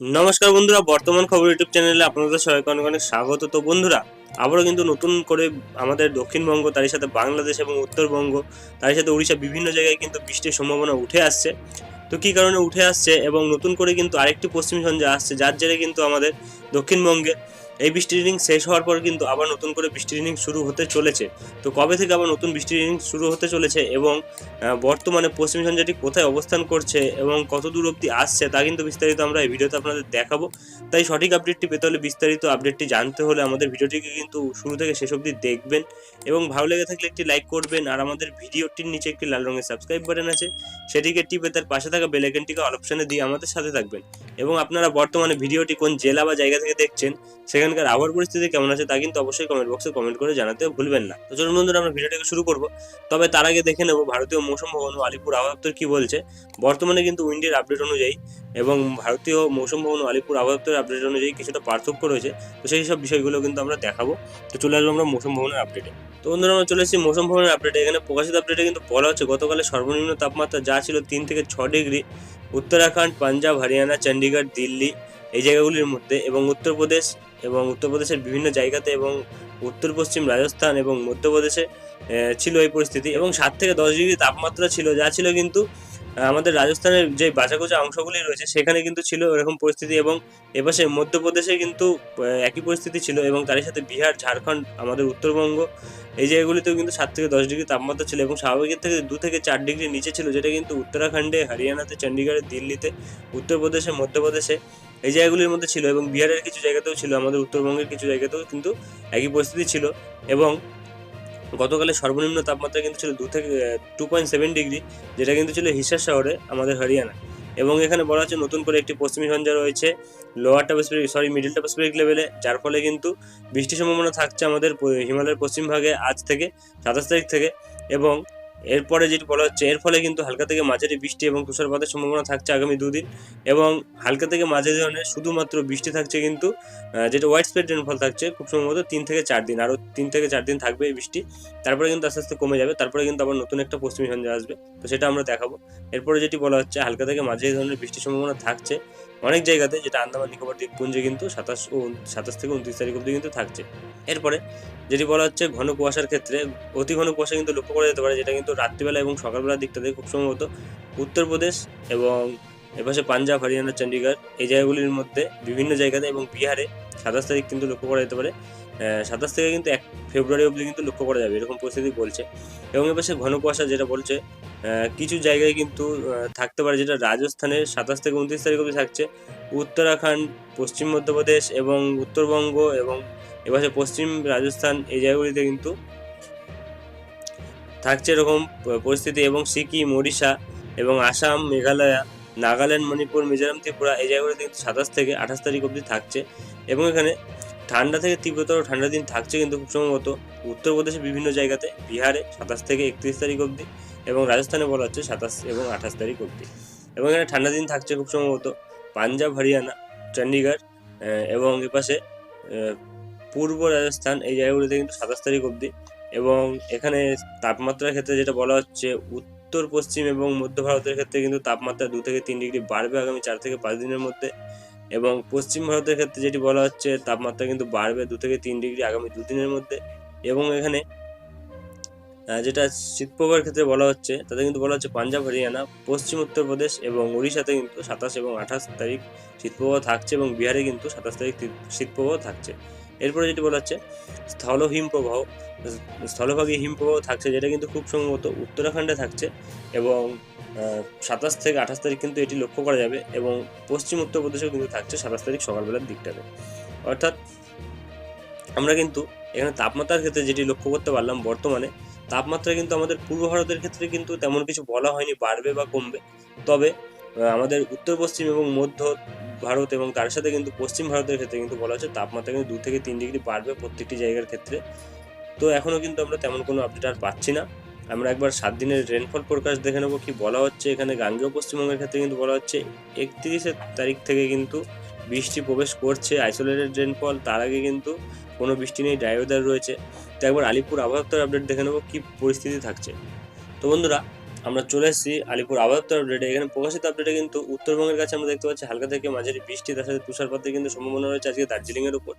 নমস্কার বন্ধুরা, বর্তমান খবর ইউটিউব চ্যানেলে আপনাদের সবাইকে অনেক অনেক স্বাগত। তো বন্ধুরা, আবারও কিন্তু নতুন করে আমাদের দক্ষিণবঙ্গ, তারই সাথে বাংলাদেশ এবং উত্তরবঙ্গ, তারই সাথে উড়িষ্যা বিভিন্ন জায়গায় কিন্তু বৃষ্টির সম্ভাবনা উঠে আসছে। তো কী কারণে উঠে আসছে এবং নতুন করে কিন্তু আরেকটি পশ্চিম ঝঞ্ঝা আসছে, যার জেরে কিন্তু আমাদের দক্ষিণবঙ্গে এই বৃষ্টির ইনিং শেষ হওয়ার পর কিন্তু আবার নতুন করে বৃষ্টির ইনিং শুরু হতে চলেছে। তো কবে থেকে আবার নতুন বৃষ্টির ইনিং শুরু হতে চলেছে এবং বর্তমানে পশ্চিম ঝঞ্ঝাটি কোথায় অবস্থান করছে এবং কত দূর অবধি আসছে তা কিন্তু বিস্তারিত আমরা এই ভিডিওতে আপনাদের দেখাবো। তাই সঠিক আপডেটটি পেতে হলে বিস্তারিত আপডেটটি জানতে হলে আমাদের ভিডিওটিকে কিন্তু শুরু থেকে শেষ অবধি দেখবেন এবং ভালো লেগে থাকলে একটি লাইক করবেন আর আমাদের ভিডিওটির নিচে একটি লাল রঙের সাবস্ক্রাইব বাটন আছে, সেটিকে টিপে তার পাশে থাকা বেল আইকনটিকে অল অপশনে দিয়ে আমাদের সাথে থাকবেন। এবং আপনারা বর্তমানে ভিডিওটি কোন জেলা বা জায়গা থেকে দেখছেন সেখানকার আবহাওয়ার পরিস্থিতি কেমন আছে তা কিন্তু অবশ্যই কমেন্ট বক্সে কমেন্ট করে জানাতে ভুলবেন না। তো চলুন বন্ধুরা, আমরা ভিডিওটাকে শুরু করব। তবে তার আগে দেখে নেব, ভারতীয় মৌসুম ভবন ও আলিপুর আবহাওয়া দপ্তর কি বলছে? বর্তমানে কিন্তু উইন্ডের আপডেট অনুযায়ী এবং ভারতীয় মৌসুম ভবন ও আলিপুর আবহাওয়া দপ্তরের আপডেট অনুযায়ী কিছুটা পার্থক্য রয়েছে। তো সেই সব বিষয়গুলো কিন্তু আমরা দেখাবো। তো চলে আসব আমরা মৌসুম ভবনের আপডেটে তো বন্ধুরা, আমরা চলে এসেছি মৌসুম ভবনের আপডেটে এখানে প্রকাশিত আপডেটে কিন্তু বলা হচ্ছে গতকালের সর্বনিম্ন তাপমাত্রা যা ছিল তিন থেকে ছ ডিগ্রি, উত্তরাখণ্ড, পাঞ্জাব, হরিয়ানা চণ্ডীগড় দিল্লি এই জায়গাগুলির মধ্যে এবং উত্তরপ্রদেশ এবং উত্তরপ্রদেশের বিভিন্ন জায়গাতে এবং উত্তর পশ্চিম রাজস্থান এবং মধ্যপ্রদেশে ছিল এই পরিস্থিতি এবং সাত থেকে দশ ডিগ্রি তাপমাত্রা ছিল, যা ছিল কিন্তু আমাদের রাজস্থানের যে বাঁচাকোচা অংশগুলি রয়েছে, সেখানে কিন্তু ছিল এরকম পরিস্থিতি এবং এপাশে মধ্যপ্রদেশে কিন্তু একই পরিস্থিতি ছিল এবং তারই সাথে বিহার, ঝাড়খণ্ড, আমাদের উত্তরবঙ্গ, এই জায়গাগুলিতেও কিন্তু সাত থেকে দশ ডিগ্রি তাপমাত্রা ছিল এবং স্বাভাবিকের থেকে দু থেকে চার ডিগ্রি নিচে ছিল, যেটা কিন্তু উত্তরাখণ্ডে, হরিয়ানাতে, চণ্ডীগড়ে, দিল্লিতে, উত্তরপ্রদেশে, মধ্যপ্রদেশে এই জায়গাগুলির মধ্যে ছিল এবং বিহারের কিছু জায়গাতেও ছিল, আমাদের উত্তরবঙ্গের কিছু জায়গাতেও কিন্তু একই পরিস্থিতি ছিল এবং গতকালে সর্বনিম্ন তাপমাত্রা কিন্তু ছিল দু থেকে টু পয়েন্ট সেভেন ডিগ্রি যেটা কিন্তু ছিল হিসার শহরে আমাদের হরিয়ানা। এবং এখানে বলা হচ্ছে নতুন করে একটি পশ্চিমী ঝঞ্ঝা রয়েছে lower tropospheric sorry middle tropospheric লেভেলে যার ফলে কিন্তু বৃষ্টির সম্ভাবনা থাকছে আমাদের হিমালয়ের পশ্চিম ভাগে আজ থেকে সাতাশ তারিখ থেকে। এবং এরপরে যেটি বলা হচ্ছে, এর ফলে কিন্তু হালকা থেকে মাঝারি বৃষ্টি এবং তুষারপাতের সম্ভাবনা থাকছে আগামী দুদিন এবং হালকা থেকে মাঝারি ধরনের শুধুমাত্র বৃষ্টি থাকছে কিন্তু যেটা হোয়াইট স্প্রেড রেনফল থাকছে খুব সম্ভবত তিন থেকে চার দিন, আরও তিন থেকে চার দিন থাকবে এই বৃষ্টি। তারপরে কিন্তু আস্তে আস্তে কমে যাবে, তারপরে কিন্তু আবার নতুন একটা পশ্চিমী ঝঞ্ঝা আসবে। তো সেটা আমরা দেখাবো। এরপরে যেটি বলা হচ্ছে, হালকা থেকে মাঝারি ধরনের বৃষ্টির সম্ভাবনা থাকছে অনেক জায়গাতে, যেটা আন্দামান নিকোবর দ্বীপপুঞ্জে কিন্তু সাতাশ ও সাতাশ থেকে উনত্রিশ তারিখ অব্দি কিন্তু থাকছে। এরপরে যেটি বলা হচ্ছে, ঘন কুয়াশার ক্ষেত্রে অতি ঘন কুয়াশা কিন্তু লক্ষ্য করা যেতে পারে, যেটা কিন্তু রাত্রিবেলা এবং সকালবেলার দিকটাতে খুব সম্ভবত উত্তরপ্রদেশ এবং এপাশে পাঞ্জাব, হরিয়ানা চণ্ডীগড় এই জায়গাগুলির মধ্যে বিভিন্ন জায়গাতে এবং বিহারে সাতাশ তারিখ কিন্তু লক্ষ্য করা যেতে পারে। সাতাশ থেকে কিন্তু এক ফেব্রুয়ারি অবধি কিন্তু লক্ষ্য করা যাবে এরকম পরিস্থিতি বলছে এবং এপাশে ঘন কুয়াশা যেটা বলছে কিছু জায়গায় কিন্তু থাকতে পারে যেটা রাজস্থানের সাতাশ থেকে উনত্রিশ তারিখ অবধি থাকছে। উত্তরাখণ্ড, পশ্চিম মধ্যপ্রদেশ এবং উত্তরবঙ্গ এবং এপাশে পশ্চিম রাজস্থান এই জায়গাগুলিতে কিন্তু থাকছে এরকম পরিস্থিতি এবং সিকিম, ওড়িশা এবং আসাম, মেঘালয়া, নাগাল্যান্ড, মণিপুর, মিজোরাম, ত্রিপুরা এই জায়গাগুলোতে কিন্তু সাতাশ থেকে আঠাশ তারিখ অবধি থাকছে এবং এখানে ঠান্ডা থেকে তীব্রতর ঠান্ডা দিন থাকছে কিন্তু খুব সম্ভবত উত্তরপ্রদেশের বিভিন্ন জায়গাতে, বিহারে সাতাশ থেকে একত্রিশ তারিখ অবধি এবং রাজস্থানে বলা হচ্ছে সাতাশ এবং আঠাশ তারিখ অবধি এবং এখানে ঠান্ডা দিন থাকছে খুব সম্ভবত পাঞ্জাব, হরিয়ানা চণ্ডীগড় এবং এপাশে পূর্ব রাজস্থান এই জায়গাগুলিতে কিন্তু সাতাশ তারিখ অবধি এবং এখানে তাপমাত্রার ক্ষেত্রে যেটা বলা হচ্ছে, উত্তর, পশ্চিম এবং মধ্য ভারতের ক্ষেত্রে কিন্তু তাপমাত্রা দু থেকে তিন ডিগ্রি বাড়বে আগামী চার থেকে পাঁচ দিনের মধ্যে এবং পশ্চিম ভারতের ক্ষেত্রে যেটি বলা হচ্ছে, তাপমাত্রা কিন্তু বাড়বে দু থেকে তিন ডিগ্রি আগামী দুদিনের মধ্যে এবং এখানে যেটা শীতপ্রবাহের ক্ষেত্রে বলা হচ্ছে, তাতে কিন্তু বলা হচ্ছে পাঞ্জাব, হরিয়ানা, পশ্চিম উত্তরপ্রদেশ এবং উড়িষ্যাতে কিন্তু সাতাশ এবং আঠাশ তারিখ শীতপ্রবাহ থাকছে এবং বিহারে কিন্তু সাতাশ তারিখ শীত- শীতপ্রবাহ থাকছে। এরপরে যেটি বলা হচ্ছে স্থল হিমপ্রবাহ স্থলভাগে হিমপ্রবাহ থাকছে, যেটা কিন্তু খুব সম্ভবত উত্তরাখণ্ডে থাকছে এবং সাতাশ থেকে আঠাশ তারিখ কিন্তু এটি লক্ষ্য করা যাবে এবং পশ্চিম উত্তরপ্রদেশেও কিন্তু থাকছে সাতাশ তারিখ সকালবেলার দিকটাতে। অর্থাৎ আমরা কিন্তু এখানে তাপমাত্রার ক্ষেত্রে যেটি লক্ষ্য করতে পারলাম বর্তমানে, তাপমাত্রা কিন্তু আমাদের পূর্ব ভারতের ক্ষেত্রে কিন্তু তেমন কিছু বলা হয়নি, বাড়বে বা কমবে। তবে আমাদের উত্তর, পশ্চিম এবং মধ্য ভারত এবং তার সাথে কিন্তু পশ্চিম ভারতের ক্ষেত্রে কিন্তু বলা হচ্ছে তাপমাত্রা কিন্তু দু থেকে তিন ডিগ্রি বাড়বে প্রত্যেকটি জায়গার ক্ষেত্রে। তো এখনও কিন্তু আমরা তেমন কোনো আপডেট আর পাচ্ছি না। আমরা একবার সাত দিনের রেনফল ফোরকাস্ট দেখে নেব কি বলা হচ্ছে। এখানে গাঙ্গেয় পশ্চিমবঙ্গের ক্ষেত্রে কিন্তু বলা হচ্ছে একত্রিশে তারিখ থেকে কিন্তু বৃষ্টি প্রবেশ করছে আইসোলেটেড রেনফল তার আগে কিন্তু কোনো বৃষ্টি নেই ড্রাইওয়েদার রয়েছে। তো একবার আলিপুর আবহাওয়া দপ্তর আপডেট দেখে নেব কী পরিস্থিতি থাকছে। তো বন্ধুরা আমরা চলে এসেছি আলিপুর আবহাওয়া আপডেটে এখানে প্রকাশিত আপডেটে কিন্তু উত্তরবঙ্গের কাছে আমরা দেখতে পাচ্ছি, হালকা থেকে মাঝারি বৃষ্টি, তার সাথে তুষারপাতের কিন্তু সম্ভাবনা রয়েছে আজকে দার্জিলিং এর উপর।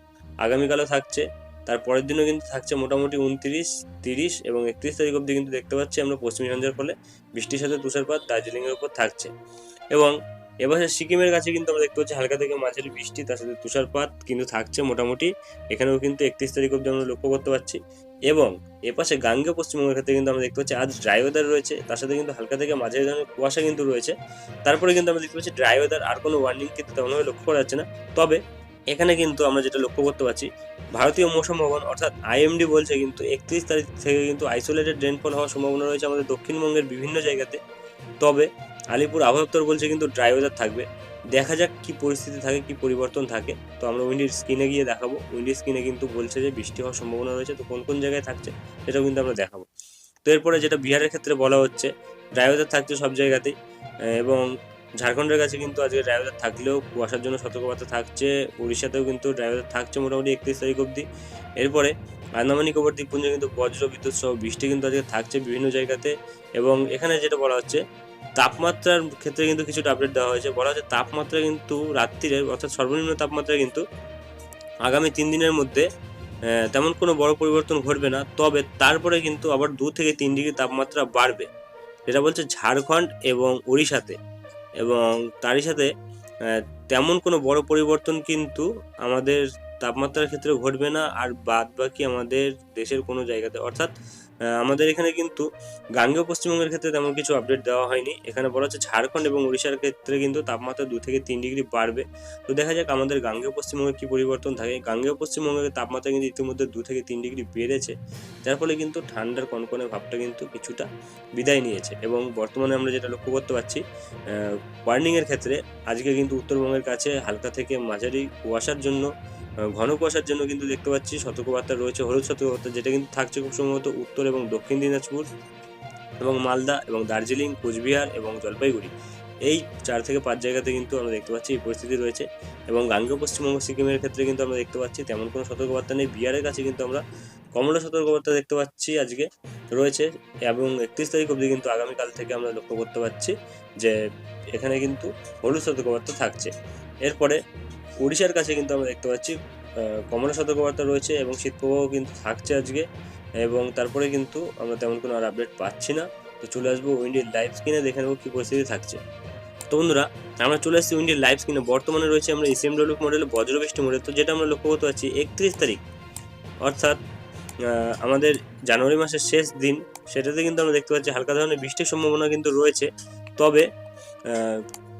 আগামীকালও থাকছে। তার পরের দিনও কিন্তু থাকছে মোটামুটি উনত্রিশ, তিরিশ এবং একত্রিশ তারিখ অবধি কিন্তু দেখতে পাচ্ছি আমরা পশ্চিমী ঝঞ্ঝার ফলে বৃষ্টির সাথে তুষারপাত দার্জিলিং এর উপর থাকছে। এবং এবারে সিকিমের কাছে কিন্তু আমরা দেখতে পাচ্ছি হালকা থেকে মাঝারি বৃষ্টি, তার সাথে তুষারপাত কিন্তু থাকছে মোটামুটি। এখানেও কিন্তু একত্রিশ তারিখ অবধি আমরা লক্ষ্য করতে পারছি। এবং এপাশে গাঙ্গে পশ্চিমবঙ্গের ক্ষেত্রে কিন্তু আমরা দেখতে পাচ্ছি আজ ড্রাই ওয়েদার রয়েছে, তার সাথে কিন্তু হালকা থেকে মাঝারি ধরনের কুয়াশা কিন্তু রয়েছে। তারপরে কিন্তু আমরা দেখতে পাচ্ছি ড্রাই ওয়েদার আর কোনো ওয়ার্নিং কিন্তু তেমনভাবে লক্ষ্য করা যাচ্ছে না। তবে এখানে কিন্তু আমরা যেটা লক্ষ্য করতে পারছি, ভারতীয় মৌসুম ভবন অর্থাৎ আইএমডি বলছে কিন্তু একত্রিশ তারিখ থেকে কিন্তু আইসোলেটেড রেনফল হওয়ার সম্ভাবনা রয়েছে আমাদের দক্ষিণবঙ্গের বিভিন্ন জায়গাতে। তবে আলিপুর আবহাওয়া দপ্তর বলছে কিন্তু ড্রাই ওয়েদার থাকবে। দেখা যাক কি পরিস্থিতি থাকে, কি পরিবর্তন থাকে। তো আমরা উইন্ডির স্ক্রিনে গিয়ে দেখাবো। উইন্ডির স্ক্রিনে কিন্তু বলছে যে বৃষ্টি হওয়ার সম্ভাবনা রয়েছে। তো কোন কোন জায়গায় থাকছে সেটাও কিন্তু আমরা দেখাবো। তো এরপরে যেটা বিহারের ক্ষেত্রে বলা হচ্ছে ড্রাই ওয়েদার থাকছে সব জায়গাতেই। এবং ঝাড়খণ্ডের কাছে কিন্তু আজকে ড্রাই ওয়েদার থাকলেও কুয়াশার জন্য সতর্কবার্তা থাকছে। উড়িষ্যাতেও কিন্তু ড্রাই ওয়েদার থাকছে মোটামুটি একত্রিশ তারিখ অবধি। এরপরে আন্দামান নিকোবর দ্বীপপুঞ্জে কিন্তু বজ্র, বিদ্যুৎ সহ বৃষ্টি কিন্তু আজকে থাকছে বিভিন্ন জায়গাতে। এবং এখানে যেটা বলা হচ্ছে তাপমাত্রার ক্ষেত্রে কিন্তু কিছুটা আপডেট দেওয়া হয়েছে। বলা হচ্ছে তাপমাত্রা কিন্তু রাত্রিরের অর্থাৎ সর্বনিম্ন তাপমাত্রা কিন্তু আগামী তিন দিনের মধ্যে তেমন কোনো বড় পরিবর্তন ঘটবে না। তবে তারপরে কিন্তু আবার দু থেকে তিন ডিগ্রি তাপমাত্রা বাড়বে। যেটা বলছে ঝাড়খণ্ড এবং উড়িষ্যাতে এবং তারই সাথে তেমন কোনো বড় পরিবর্তন কিন্তু আমাদের তাপমাত্রার ক্ষেত্রে ঘটবে না। আর বাদ বাকি আমাদের দেশের কোনো জায়গাতে। অর্থাৎ আমাদের এখানে কিন্তু গাঙ্গেয় পশ্চিমবঙ্গের ক্ষেত্রে তেমন কিছু আপডেট দেওয়া হয়নি। এখানে বলা হচ্ছে ঝাড়খণ্ড এবং উড়িষ্যার ক্ষেত্রে কিন্তু তাপমাত্রা দু থেকে তিন ডিগ্রি বাড়বে। তো দেখা যাক আমাদের গাঙ্গেয় পশ্চিমবঙ্গে কি পরিবর্তন থাকে। গাঙ্গেয় পশ্চিমবঙ্গের তাপমাত্রা কিন্তু ইতিমধ্যে দু থেকে তিন ডিগ্রি বেড়েছে, যার ফলে কিন্তু ঠান্ডার কনকনে ভাবটা কিন্তু কিছুটা বিদায় নিয়েছে। এবং বর্তমানে আমরা যেটা লক্ষ্য করতে পারছি ওয়ার্নিংয়ের ক্ষেত্রে আজকে কিন্তু উত্তরবঙ্গের কাছে হালকা থেকে মাঝারি কুয়াশার জন্য ঘন কুয়াশার জন্য কিন্তু দেখতে পাচ্ছি সতর্কবার্তা রয়েছে, হলুদ সতর্কবার্তা, যেটা কিন্তু থাকছে খুব সম্ভবত উত্তর এবং দক্ষিণ দিনাজপুর এবং মালদা এবং দার্জিলিং, কোচবিহার এবং জলপাইগুড়ি। এই চার থেকে পাঁচ জায়গাতে কিন্তু আমরা দেখতে পাচ্ছি এই পরিস্থিতি রয়েছে এবং গাঙ্গেয় পশ্চিমবঙ্গ, সিকিমের ক্ষেত্রে কিন্তু আমরা দেখতে পাচ্ছি তেমন কোনো সতর্কবার্তা নেই। বিহারের কাছে কিন্তু আমরা কমলা সতর্কবার্তা দেখতে পাচ্ছি আজকে রয়েছে এবং একত্রিশ তারিখ অবধি কিন্তু আগামীকাল থেকে আমরা লক্ষ্য করতে পারছি যে এখানে কিন্তু হলুদ সতর্কবার্তা থাকছে। এরপরে উড়িষ্যার কাছে কিন্তু আমরা দেখতে পাচ্ছি কমলা সতর্কবার্তা রয়েছে এবং শীতপ্রবাহ কিন্তু থাকছে আজকে এবং তারপরে কিন্তু আমরা তেমন কোনো আর আপডেট পাচ্ছি না। তো চলে আসব উইন্ডির লাইভ স্ক্রিনে, দেখে নেব কী পরিস্থিতি থাকছে। তো বন্ধুরা, আমরা চলে আসছি উইন্ডির লাইভ স্ক্রিনে। বর্তমানে রয়েছে আমরা এসএম ডব্লিউ মডেলে বজ্রবৃষ্টি মডেল। তো যেটা আমরা লক্ষ্য করতে পারছি, একত্রিশ তারিখ, অর্থাৎ আমাদের জানুয়ারি মাসের শেষ দিন, সেটাতে কিন্তু আমরা দেখতে পাচ্ছি হালকা ধরনের বৃষ্টির সম্ভাবনা কিন্তু রয়েছে। তবে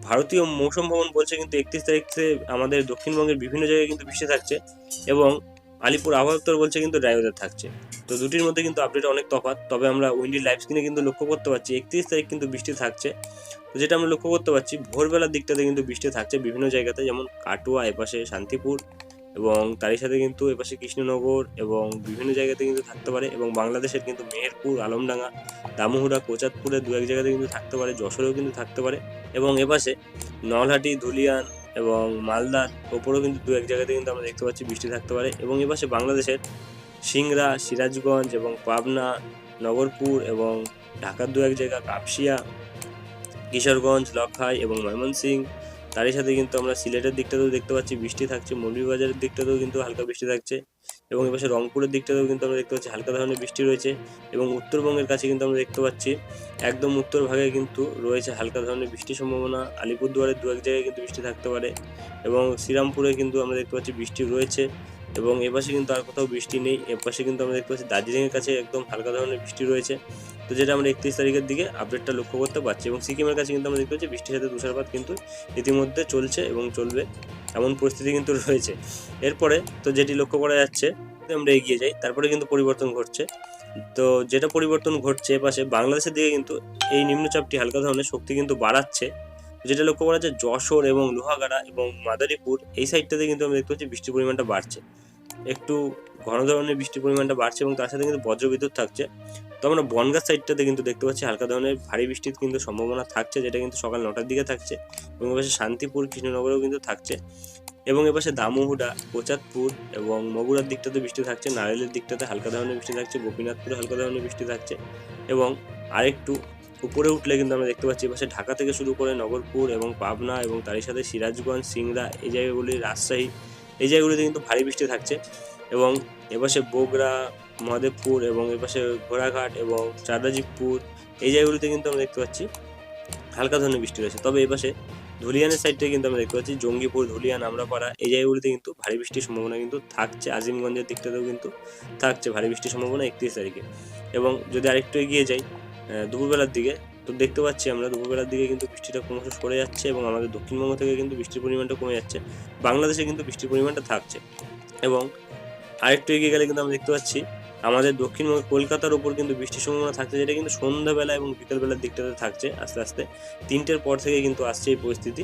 ভারতীয় মৌসুম ভবন বলছে কিন্তু একত্রিশ তারিখে আমাদের দক্ষিণবঙ্গের বিভিন্ন জায়গায় কিন্তু বৃষ্টি থাকছে এবং আলিপুর আবহাওয়া দপ্তর বলছে কিন্তু ড্রাই ওয়েদার থাকছে। তো দুটির মধ্যে কিন্তু আপডেট অনেক তফাৎ, তবে আমরা উইন্ডি লাইভ স্ক্রিনে কিন্তু লক্ষ্য করতে পারছি একত্রিশ তারিখ কিন্তু বৃষ্টি থাকছে। তো যেটা আমরা লক্ষ্য করতে পারছি, ভোরবেলার দিকটাতে কিন্তু বৃষ্টি থাকছে বিভিন্ন জায়গাতে, যেমন কাটুয়া, এপাশে শান্তিপুর এবং তারই সাথে কিন্তু এপাশে কৃষ্ণনগর এবং বিভিন্ন জায়গাতে কিন্তু থাকতে পারে এবং বাংলাদেশের কিন্তু মেহেরপুর, আলমডাঙ্গা দামুহুড়া কোচাতপুরে দু এক জায়গাতে কিন্তু থাকতে পারে, যশোরেও কিন্তু থাকতে পারে এবং এপাশে নলহাটি, ধুলিয়ান এবং মালদার ওপরেও কিন্তু দু এক জায়গাতে কিন্তু আমরা দেখতে পাচ্ছি বৃষ্টি থাকতে পারে এবং এপাশে বাংলাদেশের সিংড়া, সিরাজগঞ্জ এবং পাবনা, নগরপুর এবং ঢাকার দু এক জায়গা, কাপসিয়া, কিশোরগঞ্জ লক্ষাই এবং ময়মনসিং তারই সাথে কিন্তু আমরা সিলেটের দিকটাতেও দেখতে পাচ্ছি, বৃষ্টি থাকছে, মৌলভীবাজারের দিকটাতেও কিন্তু হালকা বৃষ্টি থাকছে এবং এপাশে রংপুরের দিকটাতেও কিন্তু আমরা দেখতে পাচ্ছি হালকা ধরনের বৃষ্টি রয়েছে এবং উত্তরবঙ্গের কাছে কিন্তু আমরা দেখতে পাচ্ছি একদম উত্তর ভাগে কিন্তু রয়েছে হালকা ধরনের বৃষ্টির সম্ভাবনা। আলিপুরদুয়ারের দু এক জায়গায় কিন্তু বৃষ্টি থাকতে পারে এবং শ্রীরামপুরে কিন্তু আমরা দেখতে পাচ্ছি বৃষ্টি রয়েছে এবং এপাশে কিন্তু আর কোথাও বৃষ্টি নেই। এপাশে কিন্তু আমরা দেখতে পাচ্ছি দার্জিলিংয়ের কাছে একদম হালকা ধরনের বৃষ্টি রয়েছে তো যেটা আমরা একত্রিশ তারিখের দিকে আপডেটটা লক্ষ্য করতে পারছি এবং সিকিমের কাছে কিন্তু আমরা দেখতে পাচ্ছি বৃষ্টির সাথে তুষারপাত কিন্তু ইতিমধ্যে চলছে এবং চলবে। এমন পরিস্থিতি কিন্তু রয়েছে। এরপরে তো যেটি লক্ষ্য করা যাচ্ছে, আমরা এগিয়ে যাই। তারপরে কিন্তু পরিবর্তন ঘটছে। তো যেটা পরিবর্তন ঘটছে এপাশে বাংলাদেশের দিকে কিন্তু এই নিম্নচাপটি হালকা ধরনের শক্তি কিন্তু বাড়াচ্ছে। যেটা লক্ষ্য করা যাচ্ছে যশোর এবং লোহাগাড়া এবং মাদারীপুর এই সাইডটাতে কিন্তু আমরা দেখতে পাচ্ছি বৃষ্টির পরিমাণটা বাড়ছে। একটু ঘন ধরনের বৃষ্টির পরিমাণটা বাড়ছে এবং তার সাথে কিন্তু বজ্রবিদ্যুৎ থাকছে। আমরা বনগাঁ সাইডটাতে কিন্তু দেখতে পাচ্ছি হালকা ধরনের ভারী বৃষ্টির কিন্তু সম্ভাবনা থাকছে, যেটা কিন্তু সকাল নটার দিকে থাকছে এবং এপাশে শান্তিপুর, কৃষ্ণনগরেও কিন্তু থাকছে এবং এপাশে দামুহুডা কোচাতপুর এবং মগুরার দিকটাতে বৃষ্টি থাকছে, নারায়ণের দিকটাতে হালকা ধরনের বৃষ্টি থাকছে, গোপীনাথপুরে হালকা ধরনের বৃষ্টি থাকছে এবং আরেকটু উপরে উঠলে কিন্তু আমরা দেখতে পাচ্ছি এপাশে ঢাকা থেকে শুরু করে নগরপুর এবং পাবনা এবং তারই সাথে সিরাজগঞ্জ, সিংড়া এই জায়গাগুলি রাজশাহী, এই জায়গাগুলিতে কিন্তু ভারী বৃষ্টি থাকছে এবং এপাশে বগুড়া মহাদেবপুর এবং এপাশে ঘোড়াঘাট এবং চাররাজীবপুর এই জায়গাগুলিতে কিন্তু আমরা দেখতে পাচ্ছি হালকা ধরনের বৃষ্টি রয়েছে। তবে এপাশে ধুলিয়ানের সাইডটা কিন্তু আমরা দেখতে পাচ্ছি, জঙ্গিপুর, ধুলিয়ান আমরাপাড়া এই জায়গাগুলিতে কিন্তু ভারী বৃষ্টির সম্ভাবনা কিন্তু থাকছে। আজিমগঞ্জের দিকটাতেও কিন্তু থাকছে ভারী বৃষ্টির সম্ভাবনা একত্রিশ তারিখে। এবং যদি আরেকটু এগিয়ে যাই দুপুরবেলার দিকে, তো দেখতে পাচ্ছি আমরা দুপুরবেলার দিকে কিন্তু বৃষ্টিটা ক্রমশ সরে যাচ্ছে এবং আমাদের দক্ষিণবঙ্গ থেকে কিন্তু বৃষ্টির পরিমাণটা কমে যাচ্ছে। বাংলাদেশে কিন্তু বৃষ্টির পরিমাণটা থাকছে। এবং আরেকটু এগিয়ে গেলে কিন্তু আমরা দেখতে পাচ্ছি আমাদের দক্ষিণবঙ্গ কলকাতার উপর কিন্তু বৃষ্টির সম্ভাবনা থাকছে, যেটা কিন্তু সন্ধ্যাবেলা এবং বিকেলবেলার দিকটাতে থাকছে আস্তে আস্তে। তিনটের পর থেকে কিন্তু আসছে এই পরিস্থিতি।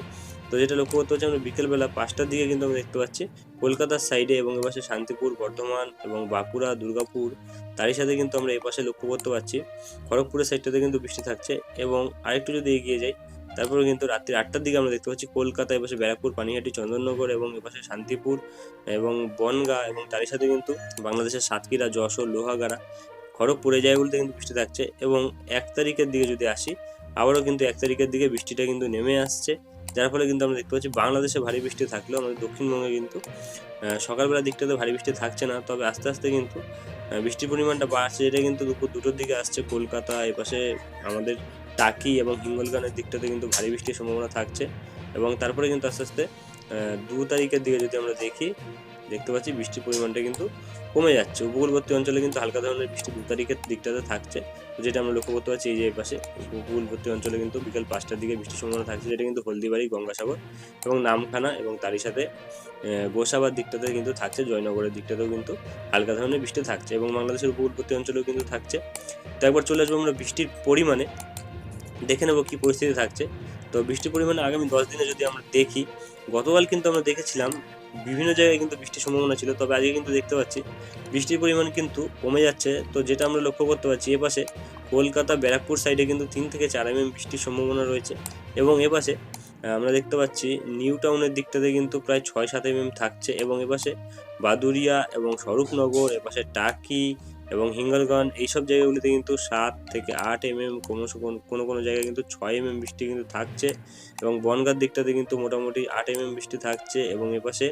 তো যেটা লক্ষ্য করতে হচ্ছে আমরা বিকেলবেলা পাঁচটার দিকে কিন্তু আমরা দেখতে পাচ্ছি, কলকাতার সাইডে এবং এপাশে শান্তিপুর, বর্ধমান এবং বাঁকুড়া, দুর্গাপুর, তারই সাথে কিন্তু আমরা এপাশে লক্ষ্য করতে পারছি, খড়গপুরের সাইডটাতে কিন্তু বৃষ্টি থাকছে। এবং আরেকটু যদি এগিয়ে যাই তারপরে কিন্তু রাত্রি আটটার দিকে আমরা দেখতে পাচ্ছি কলকাতা, এপাশে ব্যারাকপুর, পানিহাটি, চন্দননগর এবং এপাশে শান্তিপুর এবং বনগা এবং তারই সাথে কিন্তু বাংলাদেশের সাতক্ষীরা, যশোর, লোহাগাড়া, খড়গপুর জায়গাগুলিতে কিন্তু বৃষ্টি থাকছে এবং এক তারিখের দিকে যদি আসি, আবারও কিন্তু এক তারিখের দিকে বৃষ্টিটা কিন্তু নেমে আসছে, যার ফলে কিন্তু আমরা দেখতে পাচ্ছি বাংলাদেশে ভারী বৃষ্টি থাকলেও আমাদের দক্ষিণবঙ্গে কিন্তু সকালবেলার দিকটাতে ভারী বৃষ্টি থাকছে না, তবে আস্তে আস্তে কিন্তু বৃষ্টির পরিমাণটা বাড়ছে এটা কিন্তু দুপুর দুটোর দিকে আসছে কলকাতা, এপাশে আমাদের টাকি এবং হিঙ্গলগানের দিকটাতে কিন্তু ভারী বৃষ্টির সম্ভাবনা থাকছে এবং তারপরে কিন্তু আস্তে আস্তে দু তারিখের দিকে যদি আমরা দেখি, দেখতে পাচ্ছি বৃষ্টির পরিমাণটা কিন্তু কমে যাচ্ছে। উপকূলবর্তী অঞ্চলে কিন্তু হালকা ধরনের বৃষ্টি দু তারিখের দিকটাতে থাকছে। যেটা আমরা লক্ষ্য করতে পারছি এই যে পাশে, উপকূলবর্তী অঞ্চলে কিন্তু বিকেল পাঁচটার দিকে বৃষ্টির সম্ভাবনা থাকছে, যেটা কিন্তু হলদিবাড়ি, গঙ্গাসাগর এবং নামখানা এবং তারই সাথে গোসাবার দিকটাতে কিন্তু থাকছে, জয়নগরের দিকটাতেও কিন্তু হালকা ধরনের বৃষ্টি থাকছে এবং বাংলাদেশের উপকূলবর্তী অঞ্চলেও কিন্তু থাকছে। তো একবার চলে আসব আমরা বৃষ্টির পরিমাণে। দেখে নেব কী পরিস্থিতি থাকছে। তো বৃষ্টির পরিমাণ আগামী দশ দিনে যদি আমরা দেখি, গতকাল কিন্তু আমরা দেখেছিলাম, বিভিন্ন জায়গায় কিন্তু বৃষ্টির সম্ভাবনা ছিল, তবে আজকে কিন্তু দেখতে পাচ্ছি, বৃষ্টির পরিমাণ কিন্তু কমে যাচ্ছে। তো যেটা আমরা লক্ষ্য করতে পারছি, এপাশে কলকাতা, ব্যারাকপুর সাইডে কিন্তু তিন থেকে চার এমএম বৃষ্টির সম্ভাবনা রয়েছে। এবং এপাশে আমরা দেখতে পাচ্ছি, নিউ টাউনের দিকটাতে কিন্তু প্রায় ছয় সাত এমএম থাকছে। এবং এপাশে বাদুরিয়া এবং স্বরূপনগর, এপাশে টাকি এবং হিঙ্গলগঞ্জ, এইসব জায়গাগুলিতে কিন্তু সাত থেকে আট এমএম ক্রমশ কোন- কোনো জায়গায় কিন্তু ছয় এমএম বৃষ্টি কিন্তু থাকছে এবং বনগার দিকটাতে কিন্তু মোটামুটি আট এমএম বৃষ্টি থাকছে এবং এপাশে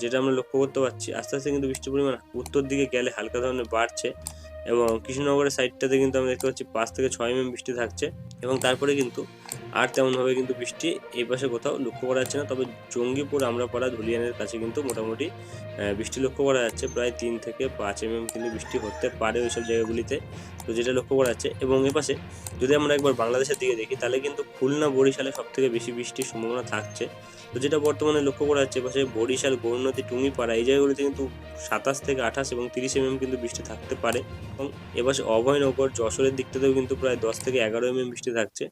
যেটা আমরা লক্ষ্য করতে পারছি, আস্তে আস্তে কিন্তু বৃষ্টির পরিমাণ উত্তর দিকে গেলে হালকা ধরনের বাড়ছে এবং কৃষ্ণনগরের সাইডটাতে কিন্তু আমরা দেখতে পাচ্ছি পাঁচ থেকে ছয় এমএম বৃষ্টি থাকছে এবং তারপরে কিন্তু আর তেমনভাবে কিন্তু বৃষ্টি এই পাশে কোথাও লক্ষ্য করা যাচ্ছে না। তবে জঙ্গিপুর, আমরাপাড়া, ধুলিয়ানের কাছে কিন্তু মোটামুটি বৃষ্টি লক্ষ্য করা যাচ্ছে। প্রায় তিন থেকে পাঁচ এমএম কিন্তু বৃষ্টি হতে পারে ওইসব জায়গাগুলিতে। তো যেটা লক্ষ্য করা যাচ্ছে এবং এপাশে যদি আমরা একবার বাংলাদেশের দিকে দেখি, তাহলে কিন্তু খুলনা, বরিশালে সব থেকে বেশি বৃষ্টির সম্ভাবনা থাকছে। তো যেটা বর্তমানে লক্ষ্য করা যাচ্ছে এপাশে বরিশাল, গৌরনদী, টুঙ্গিপাড়া এই জায়গাগুলিতে কিন্তু সাতাশ থেকে আঠাশ এবং তিরিশ এমএম কিন্তু বৃষ্টি থাকতে পারে। এবং এপাশে অভয়নগর, যশোরের দিকটাতেও কিন্তু প্রায় দশ থেকে এগারো এমএম বৃষ্টি থাকছে।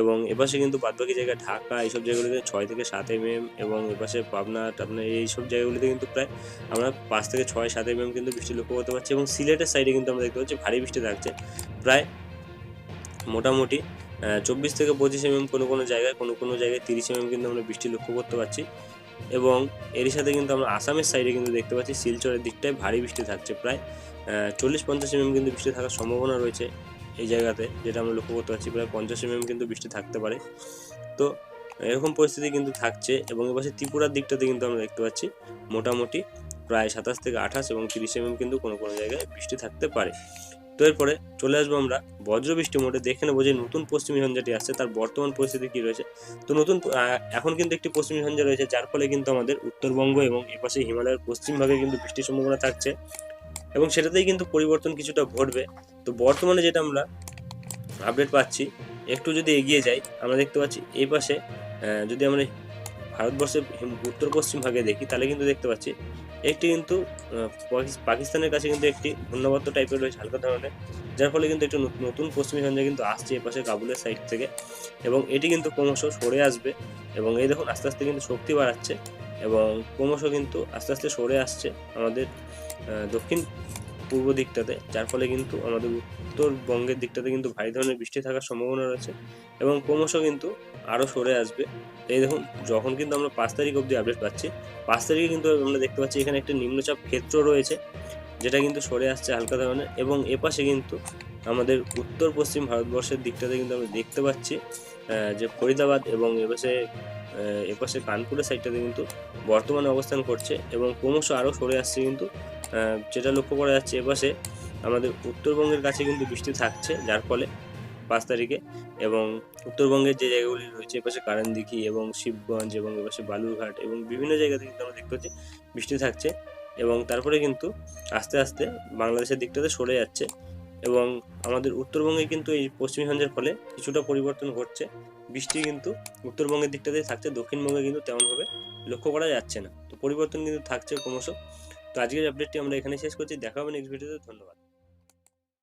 এবং এপাশে কিন্তু বাদবাকি জায়গা ঢাকা, এইসব জায়গাগুলিতে ছয় থেকে সাত এম এম এবং এপাশে পাবনা, টাবনা, এইসব জায়গাগুলিতে কিন্তু প্রায় আমরা পাঁচ থেকে ছয়, সাত এমএম কিন্তু বৃষ্টি লক্ষ্য করতে পারছি এবং সিলেটের সাইডে কিন্তু আমরা দেখতে পাচ্ছি ভারী বৃষ্টি থাকছে। প্রায় মোটামুটি চব্বিশ থেকে পঁচিশ এমএম কোনো কোনো জায়গায়, কোনো কোনো জায়গায় তিরিশ এমএম কিন্তু আমরা বৃষ্টি লক্ষ্য করতে পারছি। এবং এরই সাথে কিন্তু আমরা আসামের সাইডে কিন্তু দেখতে পাচ্ছি, শিলচরের দিকটায় ভারী বৃষ্টি থাকছে। প্রায় চল্লিশ পঞ্চাশ এমএম কিন্তু বৃষ্টি থাকার সম্ভাবনা রয়েছে। এই জায়গাতে, যেটা আমরা লক্ষ্য করতে পারছি প্রায় পঞ্চাশ এমএম কিন্তু বৃষ্টি থাকতে পারে। তো এরকম পরিস্থিতি কিন্তু থাকছে এবং এপাশে ত্রিপুরার দিকটাতে কিন্তু আমরা দেখতে পাচ্ছি মোটামুটি প্রায় সাতাশ থেকে আঠাশ এবং তিরিশ এমএম কিন্তু কোনো কোনো জায়গায় বৃষ্টি থাকতে পারে। তো এরপরে চলে আসব আমরা বজ্রবৃষ্টি মোডে। দেখে নেব যে নতুন পশ্চিমী ঝঞ্ঝাটি আসছে, তার বর্তমান পরিস্থিতি কী রয়েছে। তো নতুন এখন কিন্তু একটি পশ্চিমী ঝঞ্ঝা রয়েছে, যার ফলে কিন্তু আমাদের উত্তরবঙ্গ এবং এপাশে হিমালয়ের পশ্চিম ভাগে কিন্তু বৃষ্টির সম্ভাবনা থাকছে। এবং সেটাতেই কিন্তু পরিবর্তন কিছুটা ঘটবে। তো বর্তমানে যেটা আমরা আপডেট পাচ্ছি, একটু যদি এগিয়ে যাই, আমরা দেখতে পাচ্ছি এই পাশে যদি আমরা ভারতবর্ষের উত্তর পশ্চিম ভাগে দেখি, তাহলে কিন্তু দেখতে পাচ্ছি একটি কিন্তু পাকিস্তানের কাছে কিন্তু একটি ঘূর্ণাবর্ত টাইপের রয়েছে হালকা ধরনের, যার ফলে কিন্তু একটু নত- নতুন পশ্চিমী ঝঞ্ঝা কিন্তু আসছে এপাশে কাবুলের সাইড থেকে এবং এটি কিন্তু ক্রমশ সরে আসবে এবং এই দেখুন আস্তে আস্তে কিন্তু শক্তি বাড়াচ্ছে এবং ক্রমশ কিন্তু আস্তে আস্তে সরে আসছে আমাদের দক্ষিণ পূর্ব দিকটাতে, যার ফলে কিন্তু আমাদের উত্তরবঙ্গের দিকটাতে কিন্তু ভারী ধরনের বৃষ্টি থাকার সম্ভাবনা রয়েছে এবং ক্রমশ কিন্তু আরও সরে আসবে। এই দেখুন, যখন কিন্তু আমরা পাঁচ তারিখ অবধি আপডেট পাচ্ছি, পাঁচ তারিখে কিন্তু আমরা দেখতে পাচ্ছি এখানে একটা নিম্নচাপ ক্ষেত্র রয়েছে, যেটা কিন্তু সরে আসছে হালকা ধরনের এবং এপাশে কিন্তু আমাদের উত্তর পশ্চিম ভারতবর্ষের দিকটাতে কিন্তু আমরা দেখতে পাচ্ছি যে ফরিদাবাদ এবং এপাশে এপাশে কানপুরের সাইডটাতে কিন্তু বর্তমানে অবস্থান করছে এবং ক্রমশ আরও সরে আসছে কিন্তু যেটা লক্ষ্য করা যাচ্ছে এপাশে, আমাদের উত্তরবঙ্গের কাছে কিন্তু বৃষ্টি থাকছে, যার ফলে পাঁচ তারিখে এবং উত্তরবঙ্গের যে জায়গাগুলি রয়েছে, এপাশে কারানদিঘি এবং শিবগঞ্জ এবং এপাশে বালুরঘাট এবং বিভিন্ন জায়গাতে কিন্তু আমরা দেখতে পাচ্ছি বৃষ্টি থাকছে এবং তারপরে কিন্তু আস্তে আস্তে বাংলাদেশের দিকটাতে সরে যাচ্ছে এবং আমাদের উত্তরবঙ্গে কিন্তু এই পশ্চিমী ফলে কিছুটা পরিবর্তন ঘটছে। বৃষ্টি কিন্তু উত্তরবঙ্গের দিকটাতেই থাকছে, দক্ষিণবঙ্গে কিন্তু তেমনভাবে লক্ষ্য করা যাচ্ছে না। তো পরিবর্তন কিন্তু থাকছে ক্রমশ। তো আজকের আপডেটটি আমরা এখানে শেষ করছি। দেখা হবে নেক্সট ভিডিওতে ধন্যবাদ।